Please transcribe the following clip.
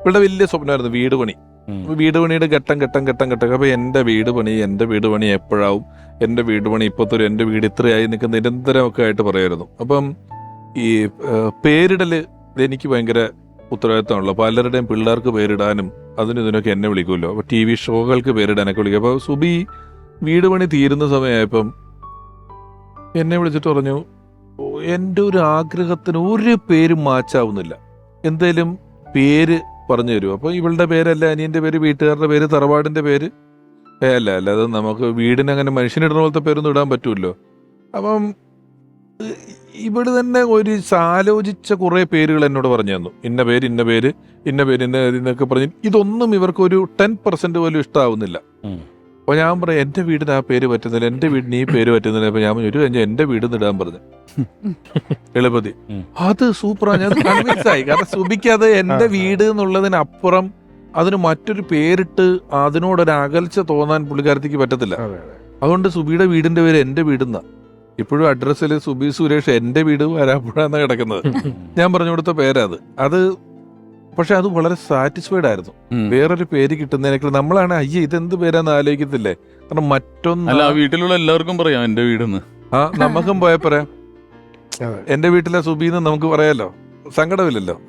ഇവളുടെ വലിയ സ്വപ്നമായിരുന്നു വീട് പണി. വീട് പണിയുടെ ഘട്ടം ഘട്ടം ഘട്ടം ഘട്ടം. അപ്പൊ എന്റെ വീട് പണി എന്റെ വീട് പണി എപ്പോഴാവും? എന്റെ വീട് പണി ഇപ്പൊ ഒരു എന്റെ വീട് ഇത്രയായി നിൽക്ക് നിരന്തരമൊക്കെ ആയിട്ട് പറയായിരുന്നു. അപ്പം ഈ പേരിടൽ എനിക്ക് ഭയങ്കര ഉത്തരവാദിത്തമാണല്ലോ. പലരുടെയും പിള്ളേർക്ക് പേരിടാനും അതിനും ഇതിനൊക്കെ എന്നെ വിളിക്കുമല്ലോ. അപ്പൊ ടി വി ഷോകൾക്ക് പേരിടാനൊക്കെ വിളിക്കും. അപ്പൊ സുബി വീട് പണി തീരുന്ന സമയമായപ്പം എന്നെ വിളിച്ചിട്ട് പറഞ്ഞു "ഓ, എന്റെ ഒരു ആഗ്രഹത്തിന് ഒരു പേരും മാച്ചാവുന്നില്ല. എന്തേലും പേര് പറഞ്ഞു തരും. അപ്പോൾ ഇവളുടെ പേരല്ല? അനിയന്റെ പേര് വീട്ടുകാരുടെ പേര് തറവാടിന്റെ പേര്? അല്ല അല്ല അത് നമുക്ക് വീടിന് അങ്ങനെ മനുഷ്യനിടുന്ന പോലത്തെ പേരൊന്നും ഇടാൻ പറ്റുമല്ലോ അപ്പം ഇവിടെ തന്നെ ഒരു ആലോചിച്ച കുറേ പേരുകൾ എന്നോട് പറഞ്ഞു തന്നു. ഇന്ന പേര് ഇന്ന പേര് ഇന്ന പേര് ഇന്ന എന്നൊക്കെ പറഞ്ഞ് ഇതൊന്നും ഇവർക്ക് ഒരു ടെൻ പെർസെന്റ് പോലും ഇഷ്ടാവുന്നില്ല. ഉം. അപ്പൊ ഞാൻ പറയാം എന്റെ വീടിന് ആ പേര് പറ്റുന്നില്ല എന്റെ വീടിന് ഈ പേര് പറ്റുന്നില്ല. അപ്പൊ ഞാൻ പറഞ്ഞു, ഒരു കഴിഞ്ഞാൽ എന്റെ വീട് ഇടാൻ പറഞ്ഞു. എളുപ്പതി അത് സൂപ്പറാ ഞാൻ കൺവിൻസ് ആയി. കാരണം സുബിക്ക് അത് എന്റെ വീട് എന്നുള്ളതിനപ്പുറം അതിന് മറ്റൊരു പേരിട്ട് അതിനോടൊരു അകൽച്ച തോന്നാൻ പുള്ളിക്കാരത്തിക്ക് പറ്റത്തില്ല. അതെ അതെ. അതുകൊണ്ട് സുബിയുടെ വീടിന്റെ പേര് എന്റെ വീടെന്ന. ഇപ്പോഴും അഡ്രസ്സിൽ സുബി സുരേഷ് എന്റെ വീട് വരാപ്പുഴാന്ന കിടക്കുന്നത്. ഞാൻ പറഞ്ഞു കൊടുത്ത പേരാ അത്. അത് പക്ഷെ അത് വളരെ സാറ്റിസ്ഫൈഡ് ആയിരുന്നു. വേറൊരു പേര് കിട്ടുന്നതിനേക്കാൾ നമ്മളാണ് അയ്യേ ഇതെന്ത് പേരാന്ന് ആലോചിക്കത്തില്ലേ? കാരണം മറ്റൊന്ന് അല്ല ആ വീട്ടിലുള്ള എല്ലാവർക്കും പറയാം എന്റെ വീടെന്ന്. ആ നമുക്കും പോയ പറയാം എന്റെ വീട്ടിലെ സുബീന്ന് നമുക്ക് പറയാലോ? സങ്കടമില്ലല്ലോ.